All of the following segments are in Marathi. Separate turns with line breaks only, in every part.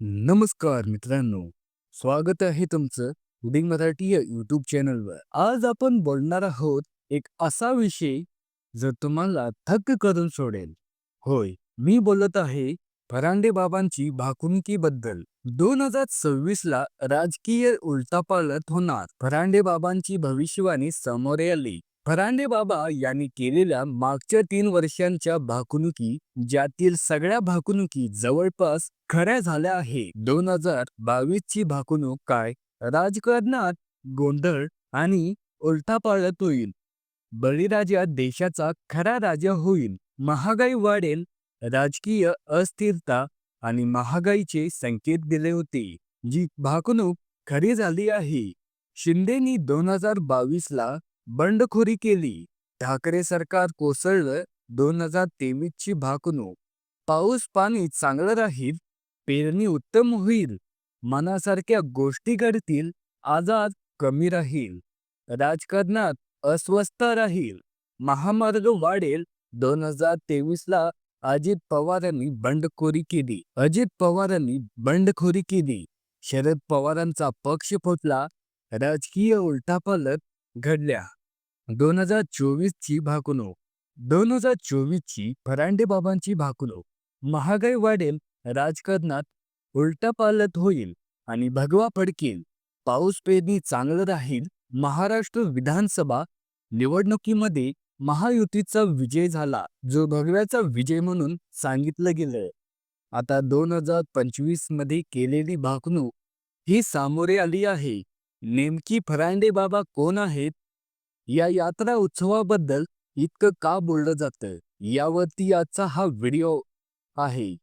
नमस्कार मित्रांनो स्वागत आहे तुमचं उडिंग मराठी या यूट्यूब चॅनलवर आज आपण बोलणार आहोत एक असा विषय जो तुम्हाला थक्क करून सोडेल. होय मी बोलत आहे फरांडे बाबांची भाकुणकीबद्दल. दोन हजार सव्वीस ला राजकीय उलटापालट होणार. फरांडे बाबांची भविष्यवाणी समोर आली. फरांडे बाबा यांनी केलेल्या मागच्या तीन वर्षांच्या भाकुनुकी ज्यातील सगळ्या भाकुनुकी जवळपास खऱ्या झाल्या आहे दोन हजार बावीस ची भाकुनूक काय? राजकारणात गोंधळ आणि उलटापालट होईल. बळीराजा देशाचा खरा राजा होईल. महागाई वाढेल राजकीय अस्थिरता आणि महागाईचे संकेत दिले होते. जी भाकणूक खरी झाली आहे. शिंदेनी दोन हजार बावीस ला बंडखोरी केली. ठाकरे सरकार कोसळलं दोन हजार तेवीस ची भाकणूक. पाऊस पाणी चांगलं राहील पेरणी उत्तम होईल. मनासारख्या गोष्टी घडतील आजार कमी राहील. राजकारणात अस्वस्थ राहील. महामार्ग वाढेल. दोन हजार तेवीस ला अजित पवारांनी बंडखोरी केली. अजित पवारांनी बंडखोरी केली. शरद पवारांचा पक्ष फुटला. राजकीय उलटापालट घडल्या. दोन हजार चोवीसची भाकुनो दोन हजार चोवीसची फरांडे बाबांची भाकुनो महागाई वाढेल राजकारणात उलटापालट होईल आणि भगवा फडकेल. पाऊस पेरणी चांगलं राहील महाराष्ट्र विधानसभा निवडणुकीमध्ये महायुतीचा विजय झाला जो भगव्याचा विजय म्हणून सांगितलं गेलं आता दोन हजार पंचवीसमध्ये केलेली भाकणूक ही सामोरे आली आहे. नेमकी फरांडे बाबा कोण आहेत? या यात्रा उत्सवाबद्दल इतकं का बोललं जातं यावरती आजचा हा व्हिडिओ आहे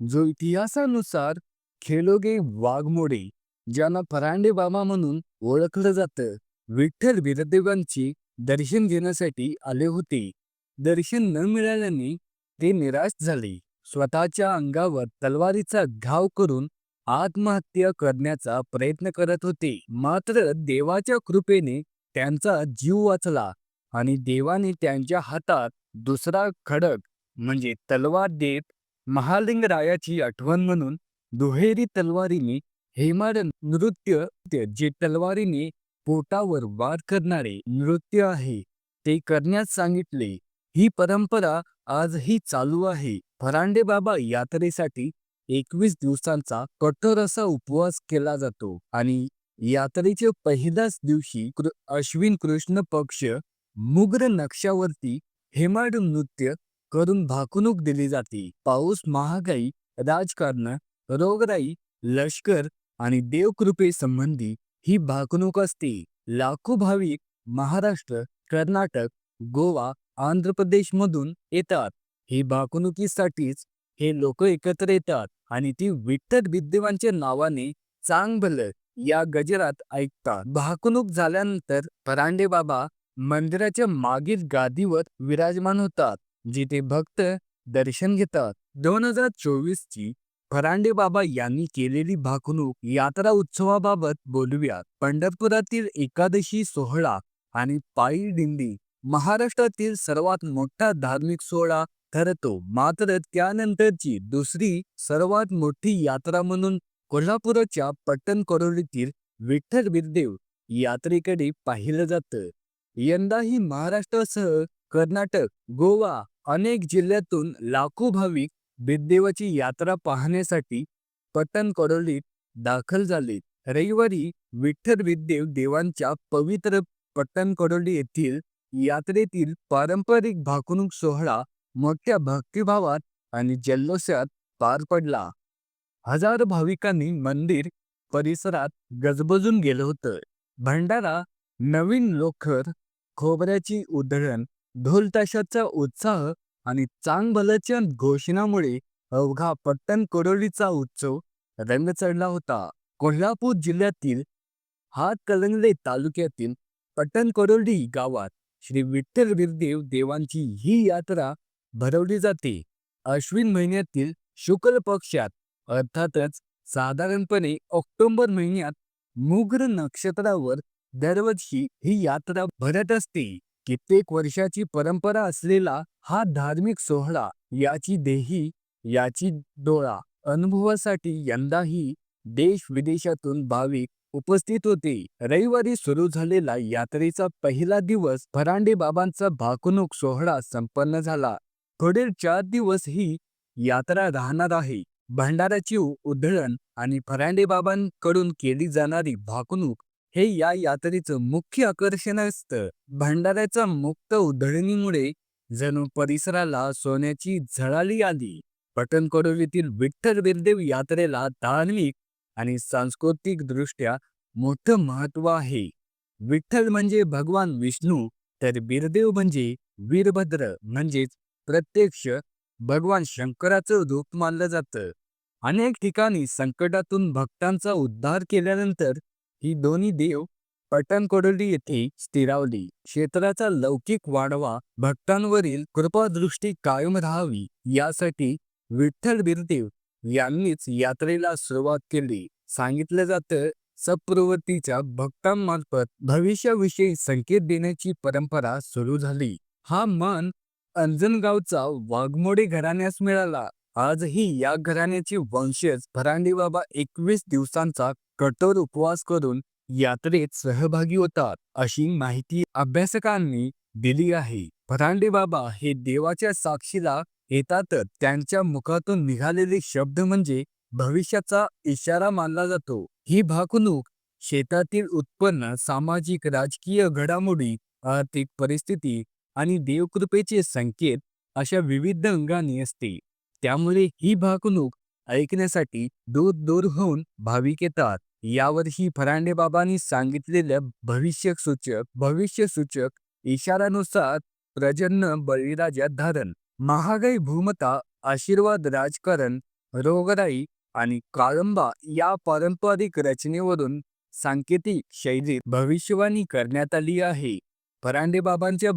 जो इतिहासानुसार खेलोगे वाघमोडे ज्यांना फरांडे बाबा म्हणून ओळखलं जातं विठ्ठल वीरदेवांची दर्शन घेण्यासाठी आले होते. दर्शन न मिळाल्याने ते निराश झाले. स्वतःच्या अंगावर तलवारीचा घाव करून आत्महत्या करण्याचा प्रयत्न करत होते. मात्र देवाच्या कृपेने त्यांचा जीव वाचला आणि देवाने त्यांच्या हातात दुसरा खडक म्हणजे तलवार देत महालिंगरायाची आठवण म्हणून दुहेरी तलवारीने हेमाड नृत्य जे तलवारीने पोटावर वार करणारे नृत्य आहे. ते करण्यास सांगितले ही परंपरा आजही चालू आहे. फरांडे बाबा यात्रेसाठी एकवीस दिवसांचा कठोर असा उपवास केला जातो आणि यात्रेच्या पहिल्याच दिवशी अश्विन कृष्ण पक्ष मुग्र नक्षावरती हेमाड नृत्य करून भाकणूक दिली जाते. पाऊस महागाई राजकारण रोगराई लष्कर आणि देवकृपे संबंधी ही भाकणूक असते. लाखो भाविक महाराष्ट्र कर्नाटक गोवा आंध्र प्रदेश मधून येतात. ही भाकणुकीसाठीच हे लोक एकत्र येतात आणि ती विठ्ठल विद्यवांच्या नावाने चांगभलं या गजरात ऐकतात भाकणूक झाल्यानंतर परांडे बाबा मंदिराच्या मागील गादीवर विराजमान होतात जिथे भक्त दर्शन घेतात. दोन हजार चोवीस ची फरांडे बाबा यांनी केलेली भाकणूक यात्रा उत्सवाबाबत बोलूयात. पंढरपुरातील एकादशी सोहळा आणि पायी दिंडी महाराष्ट्रातील सर्वात मोठा धार्मिक सोहळा ठरतो. मात्र त्यानंतरची दुसरी सर्वात मोठी यात्रा म्हणून कोल्हापुराच्या पट्टण कोरोलीतील विठ्ठल बिरदेव यात्रेकडे पाहिलं जातं. यंदाही महाराष्ट्रासह कर्नाटक गोवा अनेक जिल्ह्यातून लाखो भाविक बिरदेवाची यात्रा पाहण्यासाठी पट्टण कोरोलीत दाखल झाले. रविवारी विठ्ठल बिरदेव देवांच्या पवित्र पट्टण करोली येथील यात्रेतील पारंपरिक भाकणूक सोहळा मोठ्या भक्तिभावात आणि जल्लोषात पार पडला. हजार भाविकांनी मंदिर परिसरात गजबजून गेलं होतं. भंडारा नवीन लोखर खोबऱ्याची उधळण ढोलताशाचा उत्साह आणि चांगभलाच्या घोषणामुळे अवघा पट्टण कोडोलीचा उत्सव रंग चढला होता. कोल्हापूर जिल्ह्यातील हातकलंगले तालुक्यातील पट्टण कोडोली गावात श्री विठ्ठल बिरदेव देवांची ही यात्रा भरवली जाते. अश्विन महिन्यातील शुक्ल पक्षात अर्थातच साधारणपणे ऑक्टोबर महिन्यात मुग्र नक्षत्रावर दरवर्षी ही यात्रा भरत असते. कित्येक वर्षाची परंपरा असलेला हा धार्मिक सोहळा याची देही याची डोळा अनुभवासाठी यंदाही देश विदेशातून भाविक उपस्थित होते. रविवारी सुरू झालेला यात्रेचा पहिला दिवस फरांडे बाबांचा भाकणूक सोहळा संपन्न झाला. पुढील चार दिवस ही यात्रा राहणार आहे. भंडाऱ्याची उधळण आणि फरांडेबाबांकडून केली जाणारी भाकणूक हे या यात्रेचं मुख्य आकर्षण असतं. भंडाऱ्याच्या मुक्त उधळणीमुळे जणू परिसराला सोन्याची झळाली आली. पटणकडोलीतील विठ्ठल बिरदेव यात्रेला धार्मिक आणि सांस्कृतिक दृष्ट्या मोठं महत्त्व आहे. विठ्ठल म्हणजे भगवान विष्णू तर बिरदेव म्हणजे वीरभद्र म्हणजेच प्रत्यक्ष भगवान शंकराचं रूप मानलं जातं. अनेक ठिकाणी संकटातून भक्तांचा उद्धार केल्यानंतर ही दोन्ही देव पटणकोडोली येथे स्थिरावली. क्षेत्राचा लौकिक वाढवा भक्तांवरील कृपादृष्टी कायम राहावी यासाठी विठ्ठल बिरदेव यांनीच यात्रेला सुरुवात केली. सांगितलं जातं सप्रवृत्तीच्या भक्तांमार्फत भविष्याविषयी संकेत देण्याची परंपरा सुरू झाली. हा मान अंजनगावचा वाघमोडी घराण्यास मिळाला. आजही या घराण्याची वंशज फरांडी बाबा एकवीस दिवसांचा कठोर उपवास करून यात्रेत सहभागी होतात अशी माहिती अभ्यासकांनी दिली आहे. फरांडे बाबा हे देवाच्या साक्षीला येतातच त्यांच्या मुखातून निघालेले शब्द म्हणजे भविष्याचा इशारा मानला जातो. ही भाकणूक शेतातील उत्पन्न सामाजिक राजकीय घडामोडी आर्थिक परिस्थिती आणि देवकृपेचे संकेत अशा विविध अंगाने असते. त्यामुळे ही भाकणूक ऐकण्यासाठी दूर दूर होऊन भाविक येतात. यावर्षी फरांडे बाबांनी सांगितलेल्या भविष्य सूचक भविष्य सूचक इशारानुसार प्रजन्न बळीराजा धारण महागाई भूमता आशीर्वाद राजकारण रोगराई आणि काळंबा या पारंपरिक रचनेवरून सांकेतिक शैलीत भविष्यवाणी करण्यात आली आहे. फरांडे बाबांच्या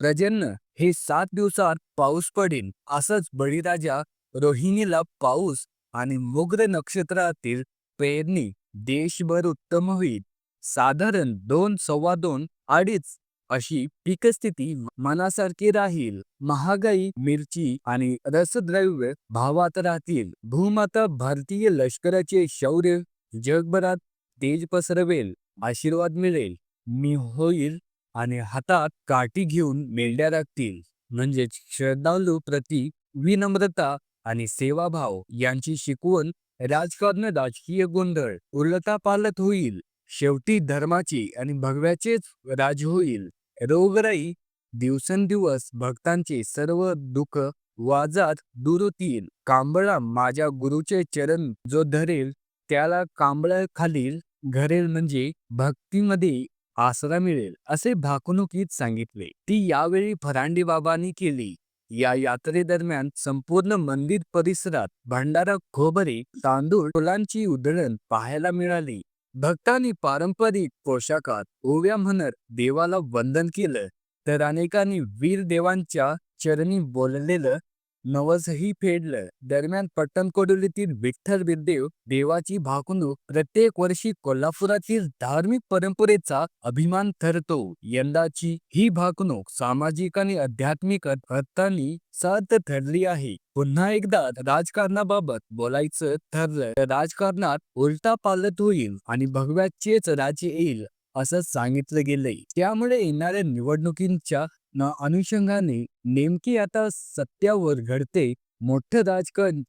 प्रजन्न हे सात दिवसात पाऊस पडेल असंच बळीराजा रोहिणीला पाऊस आणि मुग्र नक्षत्रातील पेरणी देशभर उत्तम होईल. साधारण दोन सव्वा दोन अडीच अशी पीकस्थिती मनासारखी राहील. महागाई मिरची आणि रसद्रव्य भावात राहतील. भूमाता भारतीय लष्कराचे शौर्य जगभरात तेज पसरवेल आशीर्वाद मिळेल. मी होईल आणि हातात काठी घेऊन मेंढ्या राखतील. म्हणजेच श्रद्धाळू प्रती विनम्रता आणि सेवाभाव यांची शिकवण राजकारण राजकीय गोंधळ उलटापालट होईल. शेवटी धर्माची आणि भगव्याचेच राज होईल. रोगराई दिवसेंदिवस भक्तांचे सर्व दुःख वाजात दूर होतील. कांबळा माझ्या गुरुचे चरण जो धरेल त्याला कांबळा खालील घरेल म्हणजे भक्तीमध्ये आसरा मिळेल असे भाकणुकीत सांगितले. ती यावेळी फरांडी बाबांनी केली. या यात्रेदरम्यान संपूर्ण मंदिर परिसरात भंडारा खोबरे तांदूळ फुलांची उधळण पाहायला मिळाली. भक्तांनी पारंपरिक पोशाखात ओव्या म्हणत देवाला वंदन केलं तर अनेकांनी वीर देवांच्या चरणी बोललेलं नवसही फेडलं. दरम्यान पट्टणकोडोलीतील विठ्ठल बिरदेव देवाची भाकणूक प्रत्येक वर्षी कोल्हापुरातील धार्मिक परंपरेचा अभिमान ठरतो यंदाची ही भाकणूक सामाजिक आणि आध्यात्मिक अर्थांनी सार्थ ठरली आहे. पुन्हा एकदा राजकारणाबाबत बोलायचं ठरलं तर राजकारणात उलटा पालट होईल आणि भगव्याचेच राजे येईल असं सांगितलं गेलंय. त्यामुळे येणाऱ्या निवडणुकींच्या न अनुषंगाने नेमकी आता सत्यावर घडते मोठं राजकारण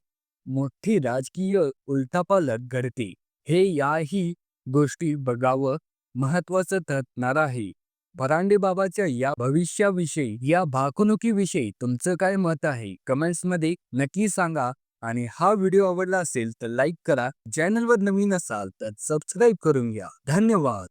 मोठी राजकीय उलटापालट घडते. हे याही गोष्टी बघावं महत्वाचं ठरणार आहे. फरांडे बाबाच्या या भविष्याविषयी या भाकणुकीविषयी तुमचं काय मत आहे? कमेंट्समध्ये नक्की सांगा आणि हा व्हिडिओ आवडला असेल तर लाईक करा. चॅनलवर नवीन असाल तर सबस्क्राईब करून घ्या. धन्यवाद.